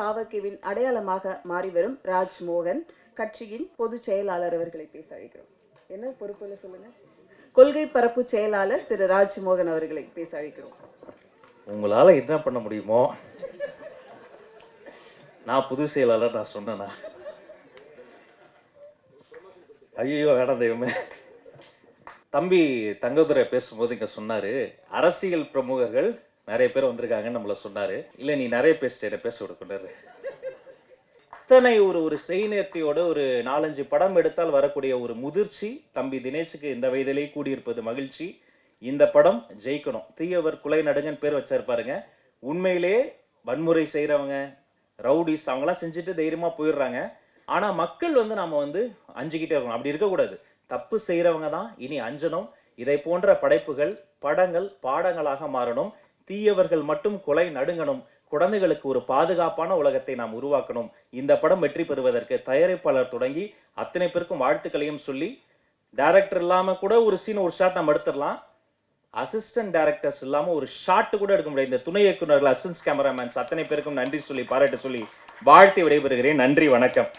தாவகேவின் அடையாளமாக மாறி வரும் ராஜ்மோகன் கட்சியின் பொதுச் செயலாளர் அவர்களை பேச அழைக்கிறோம். என்ன பொறுப்புல சொல்லுங்க? கொள்கை பரப்பு செயலாளர் திரு ராஜ்மோகன் அவர்களை பேச அழைக்கிறோம். உங்களால் என்ன பண்ண முடியுமோ? நான் புது செயலாளர் நான் சொன்னேனா? ஐயோ வேணாம் தெய்வமே. தம்பி தங்கதுரை பேசும்போது இங்கே சொன்னார் அரசியல் பிரமுகர்கள் நிறைய பேர் வந்திருக்காங்கன்னு நம்மள சொன்னாரு. இல்லை நீ நிறைய பேசிட்டு பேச விடுக்குனாரு இத்தனை ஒரு ஒரு செய்நேர்த்தியோட ஒரு நாலஞ்சு படம் எடுத்தால் வரக்கூடிய ஒரு முதிர்ச்சி தம்பி தினேஷுக்கு இந்த வயதிலே கூடியிருப்பது மகிழ்ச்சி. இந்த படம் ஜெயிக்கணும். தீயவர் குலை நடுங்கன் பேர் வச்சிருப்பாருங்க உண்மையிலே வன்முறை செய்கிறவங்க ரவுடிஸ் அவங்களாம் செஞ்சுட்டு தைரியமாக போயிடுறாங்க. ஆனால் மக்கள் வந்து நம்ம வந்து அஞ்சுக்கிட்டே இருக்கணும். அப்படி இருக்கக்கூடாது. தப்பு செய்கிறவங்க தான் இனி அஞ்சணும். இதை போன்ற படைப்புகள் படங்கள் பாடங்களாக மாறணும். தீயவர்கள் மட்டும் கொலை நடுங்கணும். குழந்தைகளுக்கு ஒரு பாதுகாப்பான உலகத்தை நாம் உருவாக்கணும். இந்த படம் வெற்றி பெறுவதற்கு தயாரிப்பாளர் தொடங்கி அத்தனை பேருக்கும் வாழ்த்துக்களையும் சொல்லி டைரக்டர் இல்லாமல் கூட ஒரு சீன் ஒரு ஷாட் நம்ம எடுத்துடலாம். அசிஸ்டன்ட் டைரக்டர்ஸ் இல்லாமல் ஒரு ஷாட் கூட எடுக்க முடியாது. இந்த துணை இயக்குநர்கள் அசிஸ்டன்ஸ் கேமராமேன்ஸ் அத்தனை பேருக்கும் நன்றி சொல்லி பாராட்டு சொல்லி வாழ்த்தி விடைபெறுகிறேன். நன்றி வணக்கம்.